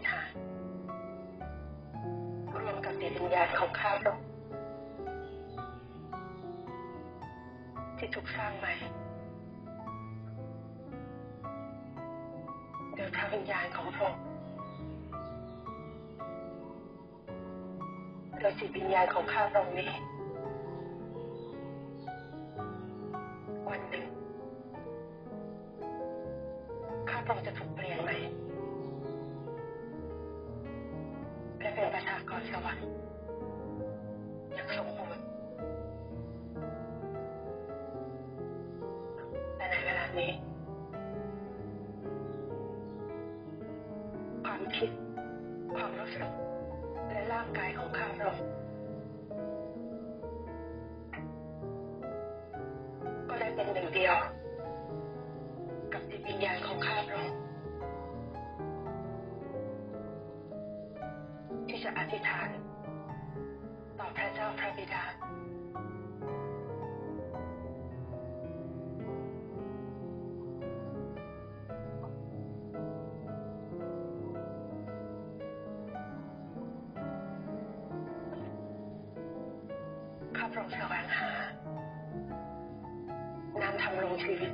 ธิษฐาน รวมกับจิตวิญญาณของข้าพระองค์ที่ถูกสร้างใหม่โดยพระวิญญาณของพระองค์โดยจิตวิญญาณของข้าพระองค์นี้วันหนึ่งข้าพระองค์จะ เป็น พระเจ้าพระบิดาข้าพระองค์แสวงหานำทำลงชีวิต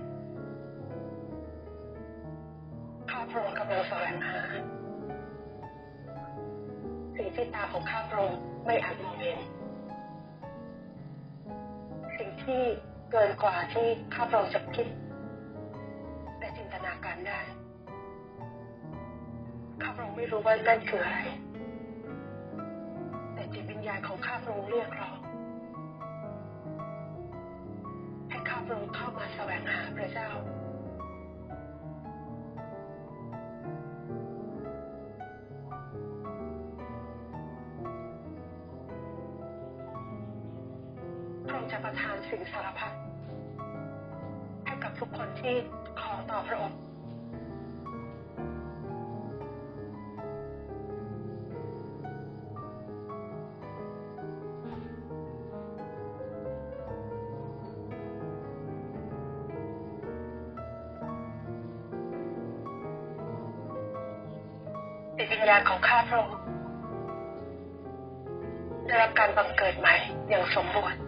ข้าพระองค์กำลังแสวงหา สิ่งที่ตาของข้าพระองค์ไม่อาจมองเห็นสิ่งที่เกินกว่าที่ข้าพระองค์จะคิดและจินตนาการได้ ข้าพระองค์ไม่รู้ว่านั่นคืออะไร แต่จิตวิญญาณของข้าพระองค์เรียกร้องให้ข้าพระองค์เข้ามาแสวงหาพระเจ้า ทานสิ่งสารพัดให้กับทุกคนที่ขอต่อพระองค์จิตวิญญาณของข้าพระองค์ได้รับการบังเกิดใหม่อย่างสมบูรณ์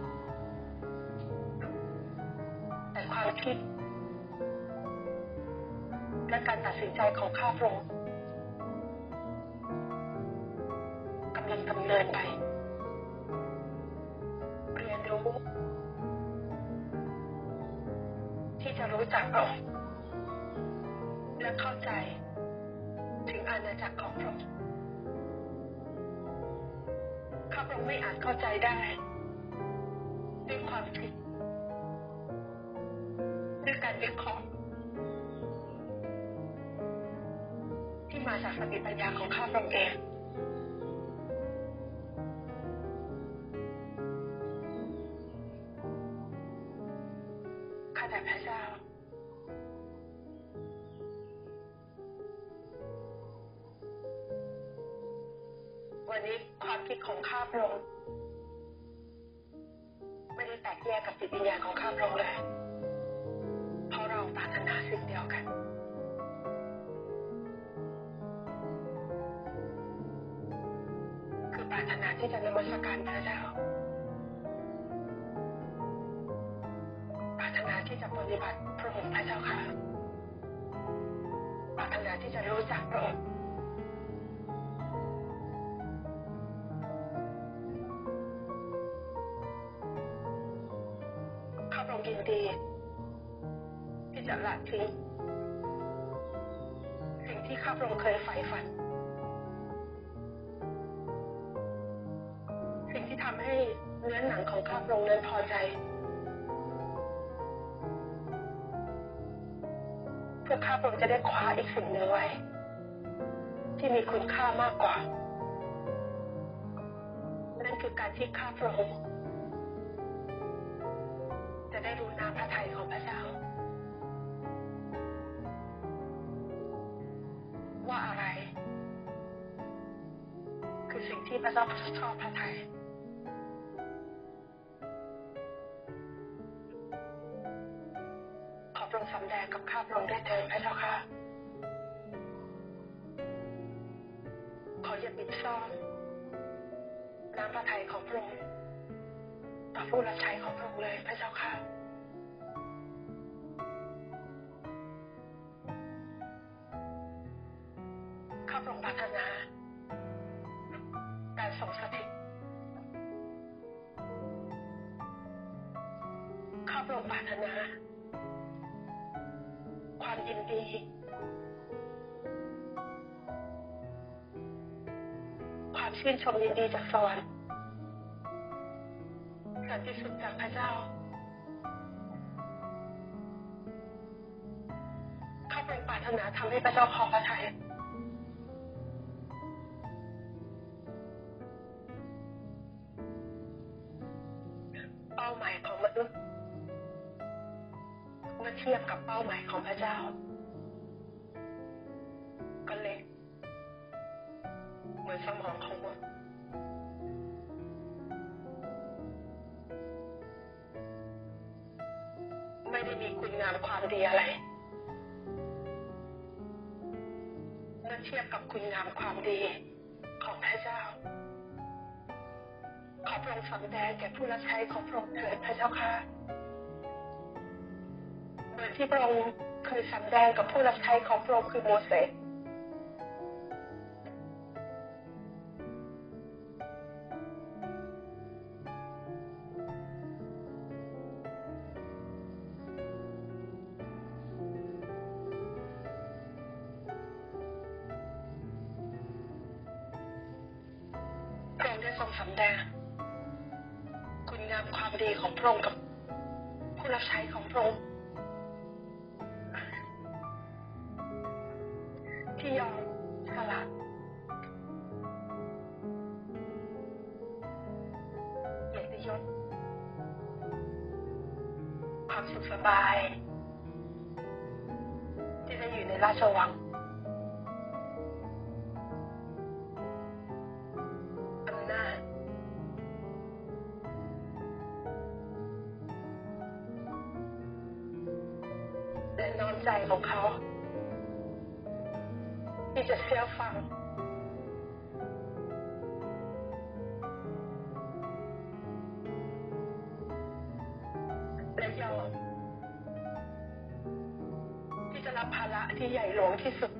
ของข้าพระองค์กำลังดำเนินไปเรียนรู้ ที่จะรู้จักพระองค์และเข้าใจ ถึงอาณาจักรของพระองค์ข้าพระองค์ไม่อาจเข้าใจได้ด้วยความคิดด้วยการวิเคราะห์ สติปัญญาของข้าพระองค์เองข้าแต่พระเจ้า วันนี้ความคิดของข้าพระองค์ไม่ได้แตกแยกกับจิตวิญญาณของข้าพระองค์เลย ข้าพระองค์ยินดี ที่จะละทิ้งสิ่งที่ข้าพระองค์เคยใฝ่ฝัน สิ่งที่ทำให้เนื้อหนังของข้าพระองค์นั้นพอใจเพื่อข้าพระองค์จะได้คว้าอีกสิ่งหนึ่งไว้ ที่มีคุณค่ามากกว่า นั่นคือการที่ข้าพระองค์จะได้รู้น้ำพระทัยของพระเจ้า ว่าอะไร คือสิ่งที่พระเจ้าชอบพระทัย ผู้รับใช้ของพระองค์เลยพระเจ้าค่ะข้าพระองค์ปรารถนาการทรงสถิตข้าพระองค์ปรารถนาความยินดีความชื่นชมยินดีจากสวรรค์ ติสุขจากพระเจ้าข้าพระองปรารถนาทำให้พระเจ้าพอพระทัยเป้าหมายของมนุษย์เมื่อเทียบกับเป้าหมายของพระเจ้า ก็เล็กเหมือนสมองของมด มีอะไรเมื่อเทียบกับคุณงามความดีของพระเจ้า ขอพระองค์สำแดงแก่ผู้รับใช้ของพระองค์เถิดพระเจ้าค่ะเหมือนที่พระองค์เคยสำแดงกับผู้รับใช้ของพระองค์คือโมเสส ความสุขสบาย ที่ได้อยู่ในราชวัง ที่จะรับภาระที่ใหญ่หลวงที่สุด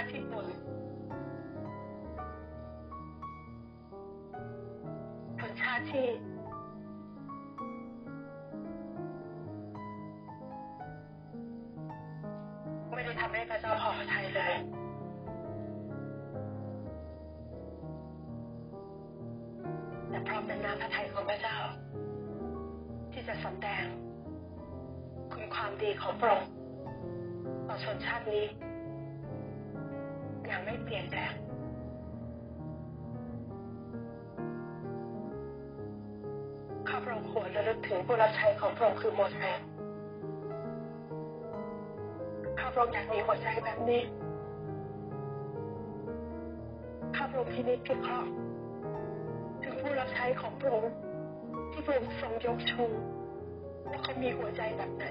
ชาติที่บ่นชนชาติที่ไม่ได้ทำให้พระเจ้าพอพระทัยเลยแต่พราะเป็นน้ำพระทัยของพระเจ้า ที่จะสำแดงคุณความดีของพระองค์ เปลี่ยนแปลงข้าพระองค์ควรระลึกถึงผู้รับใช้ของพระองค์คือโมเสสข้าพระองค์อยากมีหัวใจแบบนี้ข้าพระองค์พินิจพิเคราะห์ถึงผู้รับใช้ของพระองค์ที่พระองค์ทรงยกชูว่าเขามีหัวใจแบบไหน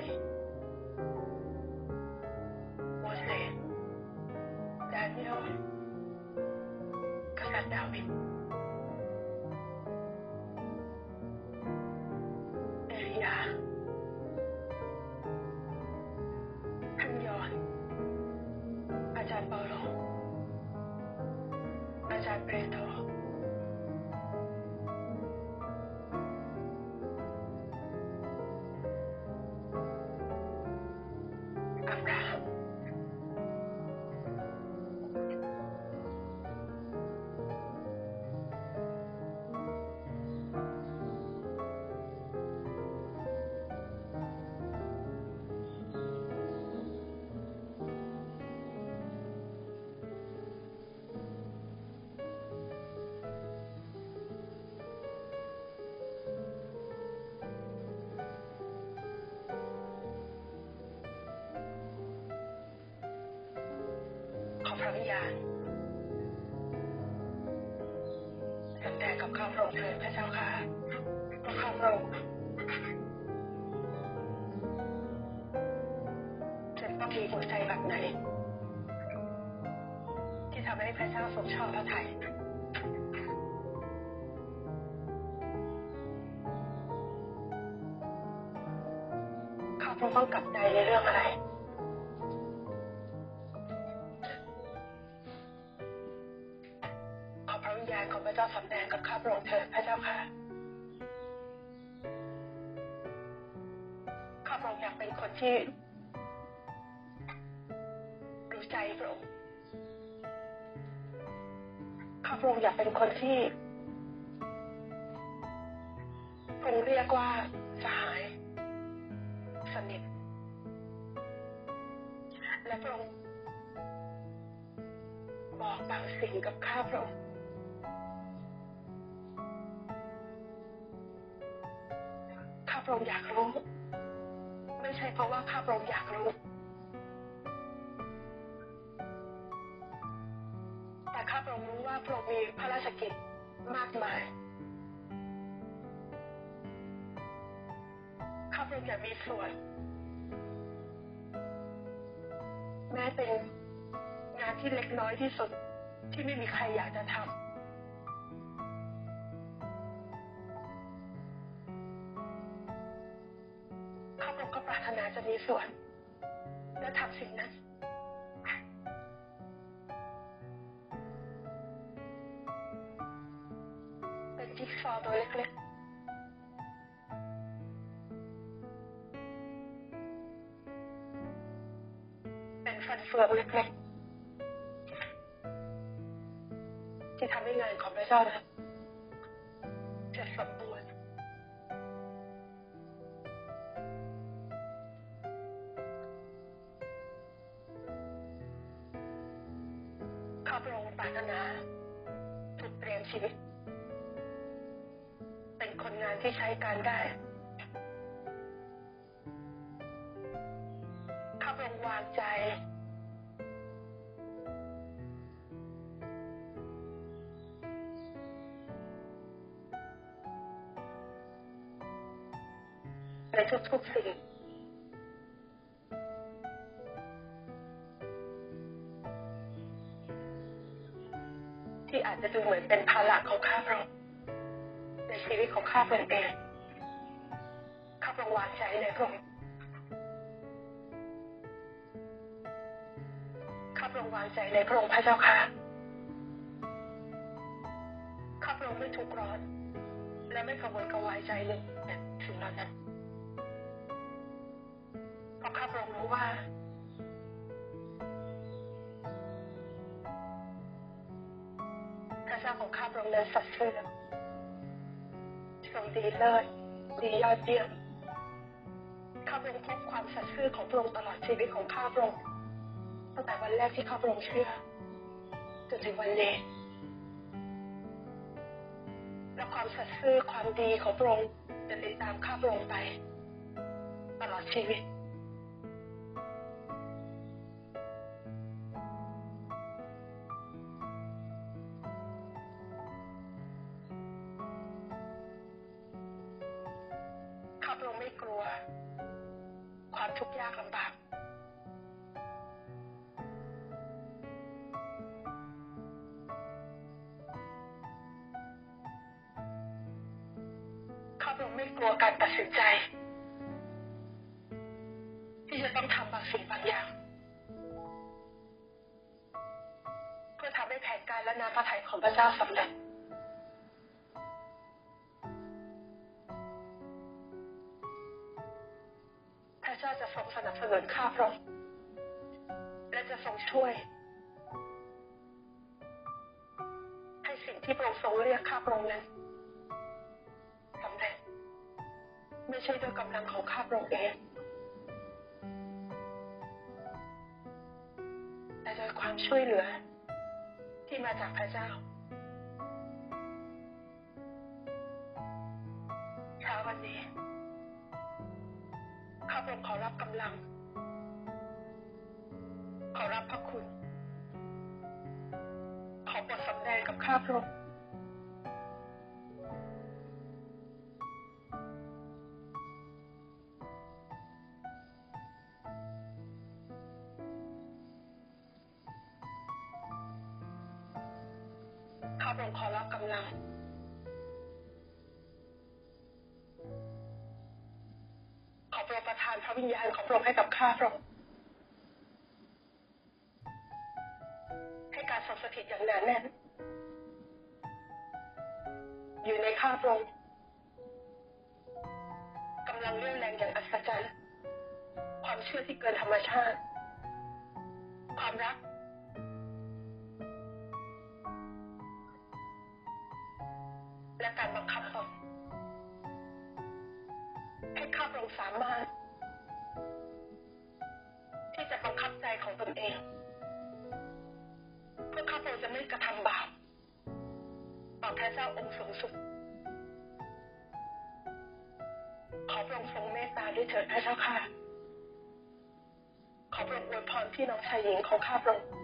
กับข้าพระองเถิดพระเจ้าค่ะพราะข้าพระองจะต้องมีหัวใจแบบไหน ที่ทำให้พระเจ้าทรงชอบพระทัยข้าพระองค์ต้องกลับใจในเรื่องอะไร ที่รู้ใจพระองค์ข้าพระองค์อยากเป็นคนที่พระองค์เรียกว่าสหาย สนิท และพระองค์บอกบางสิ่งกับข้าพระองค์ข้าพระองค์อยากรู้ ไม่ใช่เพราะว่าข้าพระองค์อยากรู้ แต่ข้าพระองค์รู้ว่าพระองค์มีพระราชกิจมากมาย ข้าพระองค์อยากมีส่วน แม้เป็นงานที่เล็กน้อยที่สุดที่ไม่มีใครอยากจะทำ นาจะมีส่วน และทำสิ่งนั้นเป็นจิ๊กซอว์ตัวเล็กๆเป็นฟันเฟืองเล็กๆที่ทำให้งานของพระเจ้านั้นจะ พระองค์ปรารถนาถูกเตรียมชีวิต เป็นคนงานที่ใช้การได้ข้าพงวางใจ ในทุกๆสิ่ง ที่อาจจะดูเหมือนเป็นภาระของข้าพระองค์ในชีวิตของข้าพระองค์เองข้าพระองค์วางใจในพระองค์ข้าพระองค์วางใจในพระองค์พระเจ้าค่ะข้าพระองค์ไม่ถูกร้อน และไม่กังวลกระวายใจเลยแบบสิ่งเหล่านั้นเพราะข้าพระองค์รู้ว่าาของข้าพระองค์นั้นสัตย์ซื่อทรงดีเลิศดียอดเยี่ยมข้าพระองค์พบความสัตย์ซื่อของพระองค์ตลอดชีวิตของข้าพระองค์ตั้งแต่วันแรกที่ข้าพระองค์เชื่อจนถึงวันนี้และความสัตย์ซื่อความดีของพระองค์จะติดตามข้าพระองค์ไป ตลอดชีวิต ไม่กลัวการตัดสินใจ ที่จะต้องทำบางสิ่งบางอย่าง เพื่อทำให้แผนการและน้ำพระทัยของพระเจ้าสำเร็จพระเจ้าจะทรงสนับสนุนข้าพระองค์และจะทรงช่วย ให้สิ่งที่พระองค์ทรงเรียกข้าพระองค์นั้น ไม่ใช่ด้วยกำลังของข้าพระองค์เอง แต่โดยความช่วยเหลือ ที่มาจากพระเจ้าเช้าวันนี้ ข้าพระองค์ขอรับกำลัง ขอรับพระคุณ ขอโปรดสำแดงกับข้าพระองค์ ขอรับกำลังขอโปรดประทานพระวิญญาณขอโปรดให้กับข้าพระองค์ การบังคับตนให้ข้าพระองค์สามารถ ที่จะบังคับใจของตนเองเพื่อข้าพระองค์จะไม่กระทำบาปต่อพระเจ้าองค์สูงสุดขอพระองค์ทรงเมตตาด้วยเถิดพระเจ้าค่ะ ขอพระองค์อวยพรพี่น้องชายหญิงของข้าพระองค์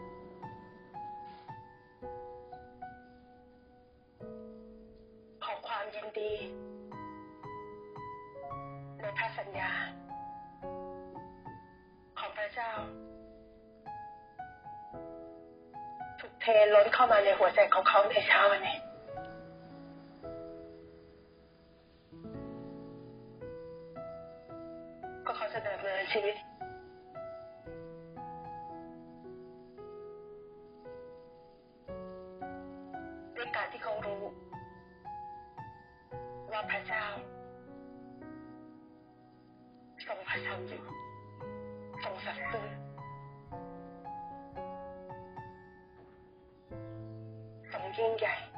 ยินดี ในพระสัญญา ของพระเจ้า ถูกเทล้นเข้ามาในหัวใจของเขาในเช้าวันนี้ก็เขาจะดำเนินชีวิต ทร